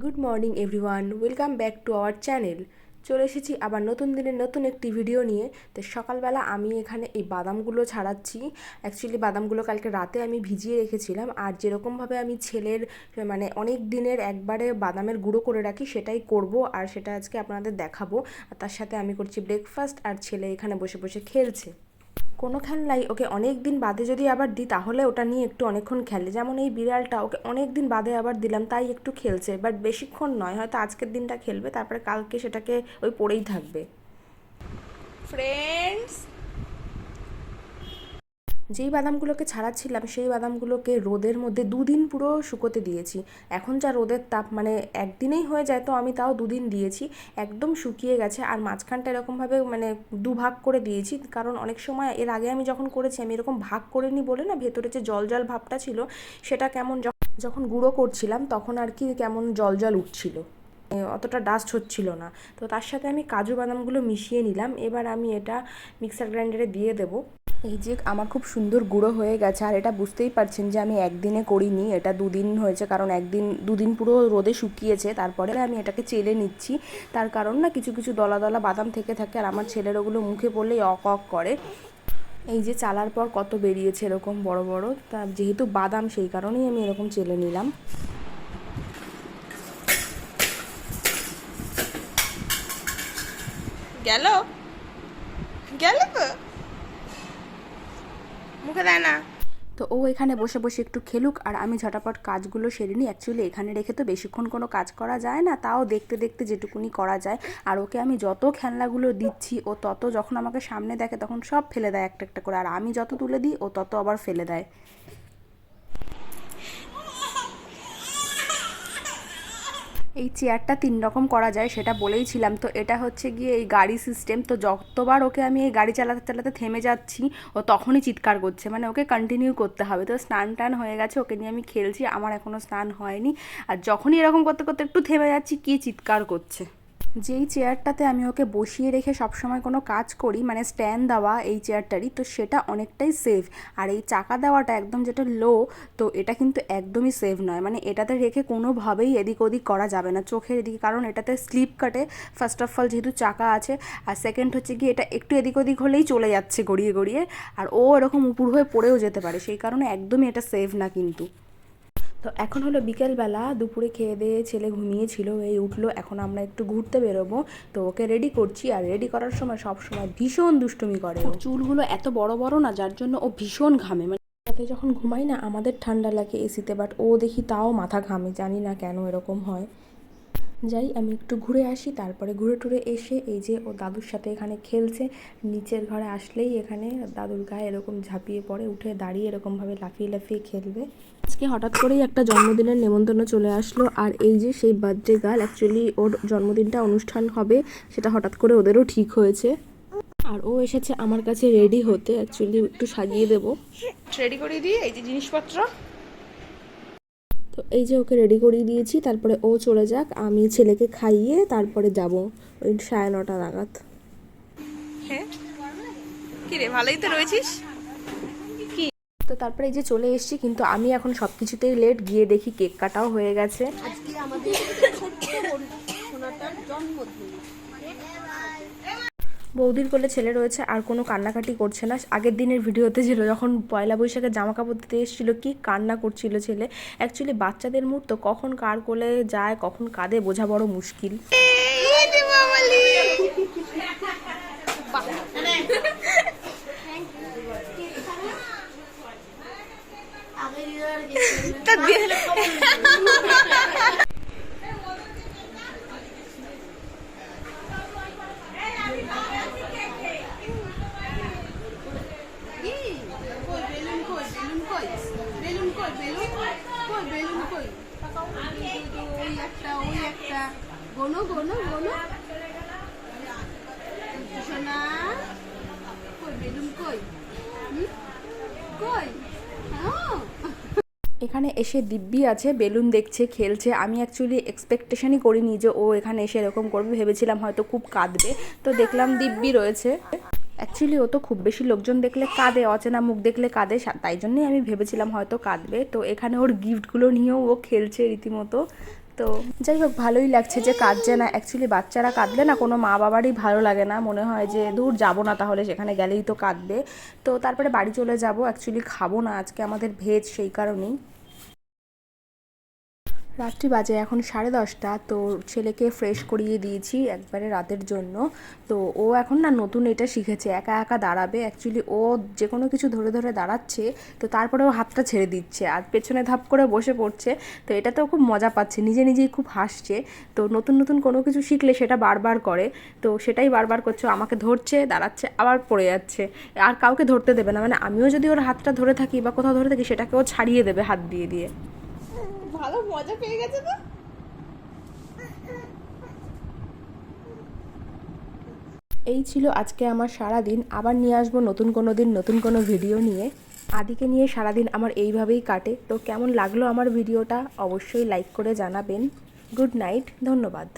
Good morning everyone welcome back to our channel চলে এসেছি আবার নতুন দিনের নতুন একটি ভিডিও নিয়ে। তো সকালবেলা আমি এখানে এই বাদামগুলো ছাড়াচ্ছি। অ্যাকচুয়ালি বাদামগুলো কালকে রাতে আমি ভিজিয়ে রেখেছিলাম। আর যেরকমভাবে আমি ছেলের মানে অনেক দিনের একবারে বাদামের গুঁড়ো করে রাখি, সেটাই করব আর সেটা আজকে আপনাদের দেখাবো। আর তার সাথে আমি করছি ব্রেকফাস্ট আর ছেলে এখানে বসে বসে খেলছে। কোনো খেলনাই ওকে অনেক দিন বাদে যদি আবার দিই, তাহলে ওটা নিয়ে একটু অনেকক্ষণ খেলে। যেমন এই বিড়ালটা ওকে অনেক দিন বাদে আবার দিলাম, তাই একটু খেলছে। বাট বেশিক্ষণ নয়, হয়তো আজকের দিনটা খেলবে, তারপরে কালকে সেটাকে ওই পড়েই থাকবে। ফ্রেন্ডস যেই বাদামগুলোকে ছাড়াচ্ছিলাম, সেই বাদামগুলোকে রোদের মধ্যে দুদিন পুরো শুকোতে দিয়েছি। এখন যা রোদের তাপ মানে একদিনেই হয়ে যায় তো আমি তাও দুদিন দিয়েছি। একদম শুকিয়ে গেছে আর মাঝখানটা এরকমভাবে মানে দুভাগ করে দিয়েছি। কারণ অনেক সময় এর আগে আমি যখন করেছি, আমি এরকম ভাগ করে নি বলে না, ভেতরে যে জল জল ভাবটা ছিল, সেটা কেমন যখন গুঁড়ো করছিলাম, তখন আর কি কেমন জল জল উঠছিল। অতটা ডাস্ট হচ্ছিল না। তো তার সাথে আমি কাজু বাদামগুলো মিশিয়ে নিলাম। এবার আমি এটা মিক্সার গ্রাইন্ডারে দিয়ে দেবো। এই যে আমার খুব সুন্দর গুঁড়ো হয়ে গেছে। আর এটা বুঝতেই পারছেন যে আমি একদিনে করিনি। এটা দুদিন হয়েছে, কারণ একদিন, দুদিন পুরো রোদে শুকিয়েছে। তারপরে আমি এটাকে চেলে নিচ্ছি। তার কারণ না, কিছু কিছু দলা দলা বাদাম থেকে থাকে। আর আমার ছেলের ওগুলো মুখে পড়লেই অক অক করে। এই যে চালার পর কত বেরিয়েছে এরকম বড় বড়। তা যেহেতু বাদাম, সেই কারণেই আমি এরকম চেলে নিলাম। গেল? গেল তো। মুখে দেয় না। তো ও এখানে বসে বসে একটু খেলুক, আর আমি ঝটাপট কাজগুলো সেরে নিই। অ্যাকচুয়ালি এখানে রেখে তো বেশিক্ষণ কোনো কাজ করা যায় না, তাও দেখতে দেখতে যেটুকুনি করা যায়। আর ওকে আমি যত খেলনাগুলো দিচ্ছি, ও তত যখন আমাকে সামনে দেখে, তখন সব ফেলে দেয় একটা একটা করে। আর আমি যত তুলে দিই, ও তত আবার ফেলে দেয়। এই চেয়ারটা তিন রকম করা যায়, সেটা বলেইছিলাম তো এটা হচ্ছে গিয়ে এই গাড়ি সিস্টেম তো যতবার ওকে আমি এই গাড়ি চালাতে চালাতে থেমে যাচ্ছি, ও তখনই চিৎকার করছে। মানে ওকে কন্টিনিউ করতে হবে। তো স্নান টান হয়ে গেছে, ওকে নিয়ে আমি খেলছি। আমার এখনও স্নান হয়নি। আর যখনই এরকম করতে করতে একটু থেমে যাচ্ছি, কী চিৎকার করছে? যেই চেয়ারটাতে আমি ওকে বসিয়ে রেখে সবসময় কোনো কাজ করি মানে স্ট্যান্ড দেওয়া এই চেয়ারটারই, তো সেটা অনেকটাই সেফ আর এই চাকা দেওয়াটা একদম যেটা লো তো এটা কিন্তু একদমই সেফ নয়। মানে এটাতে রেখে কোনোভাবেই এদিক ওদিক করা যাবে না চোখের এদিকে কারণ এটাতে স্লিপ কাটে। ফার্স্ট অফ অল যেহেতু চাকা আছে, আর সেকেন্ড হচ্ছে কি এটা একটু এদিক ওদিক হলেই চলে যাচ্ছে গড়িয়ে গড়িয়ে, আর ও এরকম উপুর হয়ে পড়েও যেতে পারে। সেই কারণে একদমই এটা সেফ না কিন্তু। তো এখন হলো বিকেলবেলা দুপুরে খেয়ে দিয়ে ছেলে ঘুমিয়েছিল এই উঠল এখন আমরা একটু ঘুরতে বেরোবো। তো ওকে রেডি করছি আর রেডি করার সময় সব সময় ভীষণ দুষ্টুমি করে। ওর চুলগুলো এত বড় বড় না যার জন্য ও ভীষণ ঘামে। মানে রাতে যখন ঘুমাই না আমাদের ঠান্ডা লাগে এসিতে বাট ও দেখি তাও মাথা ঘামে জানি না কেন এরকম হয়। যাই, আমি একটু ঘুরে আসি। তারপরে ঘুরে টুরে এসে এই যে ও দাদুর সাথে এখানে খেলছে। নিচের ঘরে আসলেই এখানে দাদুর গায়ে এরকম ঝাঁপিয়ে পড়ে, উঠে দাঁড়িয়ে এরকমভাবে লাফিয়ে লাফিয়ে খেলবে। আজকে হঠাৎ করেই একটা জন্মদিনের নেমন্তন্ন চলে আসলো। আর এই যে সেই বার্থডে গার্ল অ্যাকচুয়ালি ওর জন্মদিনটা অনুষ্ঠান হবে, সেটা হঠাৎ করে ওদেরও ঠিক হয়েছে। আর ও এসেছে আমার কাছে রেডি হতে। অ্যাকচুয়ালি একটু সাজিয়ে দেবো। রেডি করে দিই এই যে জিনিসপত্র। এই যে ওকে রেডি করিয়ে দিয়েছি তারপরে ও চলে যাক আমি ছেলেকে খাইয়ে তারপরে যাব ওই সাড়ে নটা নাগাদ। হ্যাঁ? ভালোই তো রয়েছিস? কি? তো তারপরে এই যে চলে এসেছি কিন্তু আমি এখন সব কিছুতেই লেট গিয়ে দেখি কেক কাটাও হয়ে গেছে। আজকে আমাদের ছোট্ট জন্মদিন। বৌদির কোলে ছেলে রয়েছে আর কোনো কান্নাকাটি করছে না। আগের দিনের ভিডিওতে ছিল যখন পয়লা বৈশাখে জামা কাপড় দিতে এসেছিল কি কান্না করছিল ছেলে। অ্যাকচুয়ালি বাচ্চাদের মুড তো কখন কার কোলে যায় কখন কাঁদে বোঝা বড় মুশকিল রে বাবালি আগে তা দিয়ে কই বেলুন কই বেলুন কই বেলুন কই বেলুন কই বেলুন কই ওই একটা ওই একটা গোনো গোনো গোনো। এখানে এসে দিব্যি আছে, বেলুন দেখছে, খেলছে। আমি অ্যাকচুয়ালি এক্সপেকটেশনই করিনি যে ও এখানে এসে এরকম করবে। ভেবেছিলাম হয়তো খুব কাঁদবে। তো দেখলাম দিব্যি রয়েছে। অ্যাকচুয়ালি ও তো খুব বেশি লোকজন দেখলে কাঁদে, অচেনা মুখ দেখলে কাঁদে। তাই জন্যই আমি ভেবেছিলাম হয়তো কাঁদবে। তো এখানে ওর গিফটগুলো নিয়েও ও খেলছে রীতিমতো। তো যাই হোক, ভালোই লাগছে যে কাঁদছে না। অ্যাকচুয়ালি বাচ্চারা কাঁদলে না কোনো মা বাবারই ভালো লাগে না। মনে হয় যে দূর যাব না তাহলে, সেখানে গেলেই তো কাঁদবে। তো তারপরে বাড়ি চলে যাব। অ্যাকচুয়ালি খাব না আজকে আমাদের ভেজ সেই কারণেই। রাত্রি বাজে এখন সাড়ে দশটা, তো ছেলেকে ফ্রেশ করিয়ে দিয়েছি একবারে রাতের জন্য। তো ও এখন না নতুন এটা শিখেছে, একা একা দাঁড়াবে। অ্যাকচুয়ালি ও যে কোনো কিছু ধরে ধরে দাঁড়াচ্ছে, তো তারপরে ও হাতটা ছেড়ে দিচ্ছে আর পেছনে ধাপ করে বসে পড়ছে। তো এটা তো খুব মজা পাচ্ছে, নিজে নিজেই খুব হাসছে। তো নতুন নতুন কোনো কিছু শিখলে সেটা বারবার করে। তো সেটাই বারবার করছে আমাকে ধরছে, দাঁড়াচ্ছে, আবার পড়ে যাচ্ছে। আর কাউকে ধরতে দেবে না মানে আমিও যদি ওর হাতটা ধরে থাকি বা কোথাও ধরে থাকি, সেটাকে ও ছাড়িয়ে দেবে হাত দিয়ে দিয়ে। ভালো মজা পেয়ে গেছে তো? এই ছিল আজকে আমার সারা দিন আবার নিয়ে আসব নতুন কোনো দিন, নতুন কোনো ভিডিও নিয়ে। আদিকে নিয়ে সারাদিন আমার এইভাবেই কাটে। তো কেমন লাগল আমার ভিডিওটা অবশ্যই লাইক করে জানাবেন। গুড নাইট ধন্যবাদ।